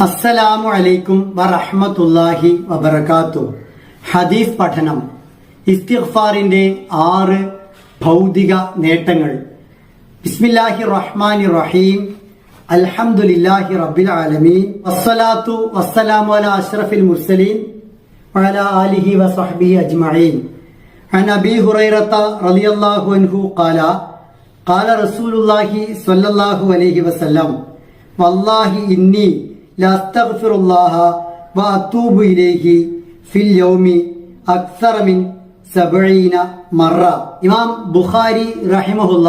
അസ്സലാമു അലൈക്കും വറഹ്മത്തുള്ളാഹി വബറകാത്തു ഹദീസ് പഠനം ഇസ്തിഗ്ഫാറിന്റെ ആറ് ഭൗതിക നേട്ടങ്ങൾ ബിസ്മില്ലാഹി റഹ്മാനി റഹീം അൽഹംദുലില്ലാഹി റബ്ബിൽ ആലമീൻ വസ്സലാത്തു വസ്സലാമു അലാ അഷ്റഫിൽ മുർസലീൻ وعلى آله وصحبه أجمعين عن أبي هريرة رضي الله عنه قال قال رسول الله صلى الله عليه وسلم والله إني لاستغفر الله وأتوب إليه في اليوم أكثر من سبعين مرة ഇമാം ബുഖാരി റഹിമഹുല്ല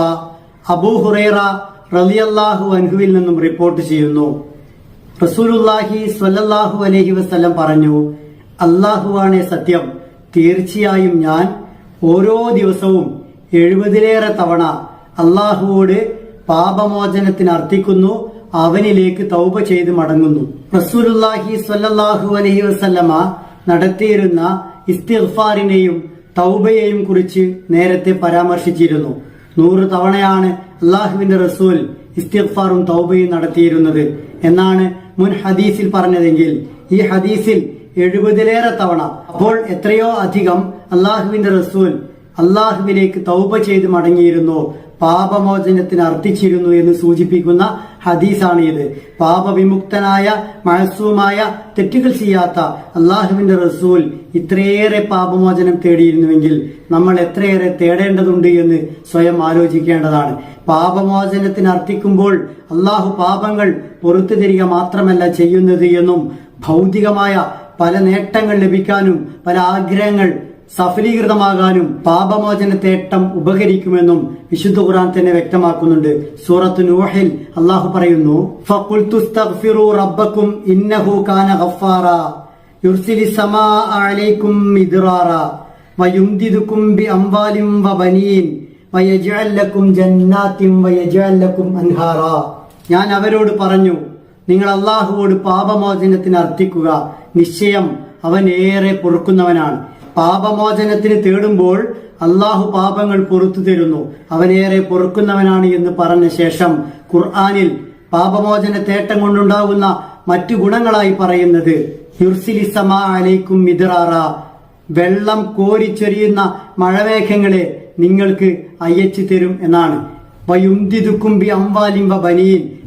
അബൂ ഹുറൈറ റളിയല്ലാഹു അൻഹുവിൽ നിന്നും റിപ്പോർട്ട് ചെയ്യുന്നു റസൂലുല്ലാഹി സ്വല്ലല്ലാഹു അലൈഹി വസല്ലം പറഞ്ഞു അള്ളാഹുവാണ് സത്യം തീർച്ചയായും ഞാൻ ഓരോ ദിവസവും എഴുപതിലേറെ തവണ അള്ളാഹുവോട് പാപമോചനത്തിന് അർത്ഥിക്കുന്നു അവനിലേക്ക് തൗബ ചെയ്ത് മടങ്ങുന്നു. റസൂലുല്ലാഹി സ്വല്ലല്ലാഹു അലൈഹി വസല്ലമ നടത്തിയിരുന്ന ഇസ്തിഗ്ഫാറിനെയും തൗബയെയും കുറിച്ച് നേരത്തെ പരാമർശിച്ചിരുന്നു. നൂറ് തവണയാണ് അള്ളാഹുവിന്റെ റസൂൽ ഇസ്തിഗ്ഫാറും തൗബയും നടത്തിയിരുന്നത്. എന്നാണ് മുൻ ഹദീസിൽ പറഞ്ഞതെങ്കിൽ ഈ ഹദീസിൽ എഴുപതിലേറെ തവണ. അപ്പോൾ എത്രയോ അധികം അള്ളാഹുവിന്റെ റസൂൽ അള്ളാഹുവിലേക്ക് തൗബ ചെയ്ത് മടങ്ങിയിരുന്നു? പാപമോചനത്തിന് അർത്ഥിച്ചിരുന്നു എന്ന് സൂചിപ്പിക്കുന്ന ഹദീസാണ് ഇത്. പാപവിമുക്തനായ മഴസൂമായ തെറ്റുകൾ ചെയ്യാത്ത അള്ളാഹുവിന്റെ റസൂൽ ഇത്രയേറെ പാപമോചനം തേടിയിരുന്നുവെങ്കിൽ നമ്മൾ എത്രയേറെ തേടേണ്ടതുണ്ട് എന്ന് സ്വയം ആലോചിക്കേണ്ടതാണ്. പാപമോചനത്തിന് അർത്ഥിക്കുമ്പോൾ അള്ളാഹു പാപങ്ങൾ പുറത്തു തരിക മാത്രമല്ല ചെയ്യുന്നത് എന്നും ഭൗതികമായ പല നേട്ടങ്ങൾ ലഭിക്കാനും പല ആഗ്രഹങ്ങൾ സഫലീകൃതമാകാനും പാപമോചനത്തേട്ടം ഉപകരിക്കുമെന്നും വിശുദ്ധ ഖുർആൻ തന്നെ വ്യക്തമാക്കുന്നുണ്ട്. സൂറത്ത് നൂഹിൽ അള്ളാഹു പറയുന്നു ഫഖുൽതുസ്തഗ്ഫിറൂ റബ്ബക്കും ഇന്നഹു കാന ഗഫാറ. യുർസിലി അലൈക്കും മിദ്റാറ. ബി അംവാലിം വബനീൻ. അൻഹാറ. ഞാൻ അവരോട് പറഞ്ഞു നിങ്ങൾ അള്ളാഹുവോട് പാപമോചനത്തിന് അർത്ഥിക്കുക നിശ്ചയം അവൻ ഏറെ പൊറുക്കുന്നവനാണ്. പാപമോചനത്തിന് തേടുമ്പോൾ അള്ളാഹു പാപങ്ങൾ പുറത്തു തരുന്നു. അവനേറെ പൊറുക്കുന്നവനാണ് എന്ന് പറഞ്ഞ ശേഷം ഖുർആാനിൽ പാപമോചന തേട്ടം കൊണ്ടുണ്ടാകുന്ന മറ്റു ഗുണങ്ങളായി പറയുന്നത് അലൈക്കും മിദ്റാറ. വെള്ളം കോരിച്ചൊരിയുന്ന മഴമേഘങ്ങളെ നിങ്ങൾക്ക് അയച്ചു തരും എന്നാണ്. വയുന്തിതുക്കുംബി അംവാലിം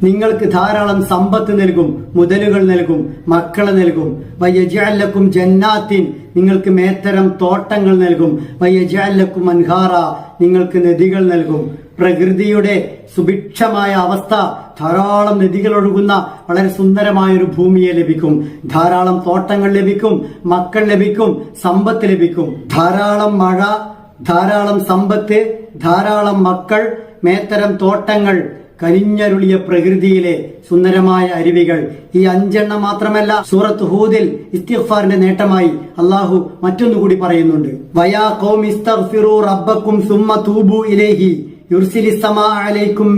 നിങ്ങൾക്ക് ധാരാളം സമ്പത്ത് നൽകും മുതലുകൾ നൽകും മക്കളെ നൽകും. വയജാലക്കും ജന്നാത്തിൻ. നിങ്ങൾക്ക് മേത്തരം തോട്ടങ്ങൾ നൽകും. വയജാലക്കും അൻഹാറ. നിങ്ങൾക്ക് നദികൾ നൽകും. പ്രകൃതിയുടെ സുഭിക്ഷമായ അവസ്ഥ ധാരാളം നദികൾ ഒഴുകുന്ന വളരെ സുന്ദരമായ ഒരു ഭൂമിയെ ലഭിക്കും. ധാരാളം തോട്ടങ്ങൾ ലഭിക്കും മക്കൾ ലഭിക്കും സമ്പത്ത് ലഭിക്കും. ധാരാളം മഴ ധാരാളം സമ്പത്ത് ധാരാളം മക്കൾ മേത്തരം തോട്ടങ്ങൾ കരിഞ്ഞരുളിയ പ്രകൃതിയിലെ സുന്ദരമായ അരുവികൾ. ഈ അഞ്ചെണ്ണം മാത്രമല്ല സൂറത്ത് ഹൂദിൽ ഇസ്തിഫാറിന്റെ നേട്ടമായി അള്ളാഹു മറ്റൊന്നുകൂടി പറയുന്നുണ്ട്. വയാ കോം ഇസ്തഫിറു റബ്ബക്കും സുമ്മ തൂബു ഇലൈഹി യുർസിലി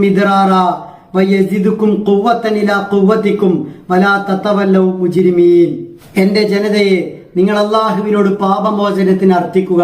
മിദ്റാറ വലാ എന്റെ ജനതയെ നിങ്ങൾ അള്ളാഹുവിനോട് പാപമോചനത്തിന് അർത്ഥിക്കുക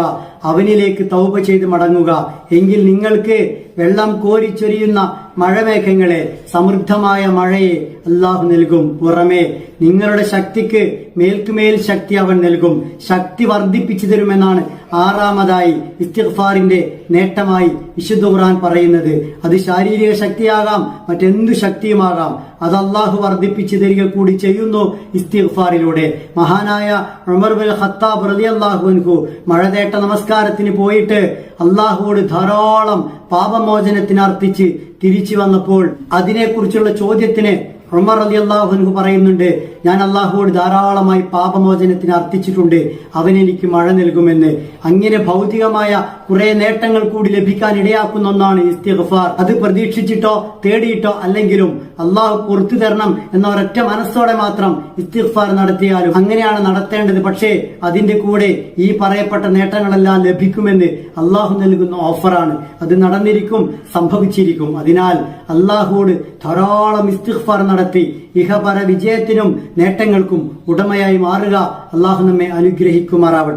അവനിലേക്ക് തൗപ ചെയ്ത് മടങ്ങുക. എങ്കിൽ നിങ്ങൾക്ക് വെള്ളം കോരിച്ചൊരിയുന്ന മഴമേഘങ്ങളെ സമൃദ്ധമായ മഴയെ അള്ളാഹു നൽകും. പുറമേ നിങ്ങളുടെ ശക്തിക്ക് മേൽക്കുമേൽ ശക്തി അവൻ നൽകും. ശക്തി വർദ്ധിപ്പിച്ചു തരുമെന്നാണ് ആറാമതായി ഇസ്തിഗ്ഫാറിന്റെ നേട്ടമായി വിശുദ്ധ ഖുർആൻ പറയുന്നത്. അത് ശാരീരിക ശക്തിയാകാം മറ്റെന്തു ശക്തിയുമാകാം? അത് അള്ളാഹു വർദ്ധിപ്പിച്ചു തരിക കൂടി ചെയ്യുന്നു ഇസ്തിഗ്ഫാറിലൂടെ. മഹാനായ ഉമർ ബിൻ ഖത്താബ് അൻഹു മഴതേട്ട നമസ്കാരത്തിന് പോയിട്ട് അള്ളാഹുവോട് ധാരാളം പാപമോചനത്തിന് അർത്ഥിച്ച് തിരിച്ചു വന്നപ്പോൾ അതിനെക്കുറിച്ചുള്ള ചോദ്യത്തിന് ഉമർ അലി അള്ളാഹുനു പറയുന്നുണ്ട് ഞാൻ അള്ളാഹുവോട് ധാരാളമായി പാപമോചനത്തിന് അർത്ഥിച്ചിട്ടുണ്ട് അവൻ എനിക്ക് മഴ നൽകുമെന്ന്. അങ്ങനെ ഭൗതികമായ കുറെ നേട്ടങ്ങൾ കൂടി ലഭിക്കാൻ ഇടയാക്കുന്ന ഒന്നാണ് ഇസ്തിഗ്ഫാർ. അത് പ്രതീക്ഷിച്ചിട്ടോ തേടിയിട്ടോ അല്ലെങ്കിലും അള്ളാഹു പുറത്തു തരണം എന്ന ഒരൊറ്റ മനസ്സോടെ മാത്രം ഇസ്തിഗ്ഫാർ നടത്തിയാലും അങ്ങനെയാണ് നടത്തേണ്ടത്. പക്ഷേ അതിന്റെ കൂടെ ഈ പറയപ്പെട്ട നേട്ടങ്ങളെല്ലാം ലഭിക്കുമെന്ന് അള്ളാഹു നൽകുന്ന ഓഫറാണ്. അത് നടന്നിരിക്കും സംഭവിച്ചിരിക്കും. അതിനാൽ അള്ളാഹുവോട് ധാരാളം ഇസ്തിഗ്ഫാർ നടത്തി. ഇഹപര വിജയത്തിനും നേട്ടങ്ങൾക്കും ഉടമയായി മാറുക അള്ളാഹു നമ്മെ അനുഗ്രഹിക്കുമാറാവട്ടെ.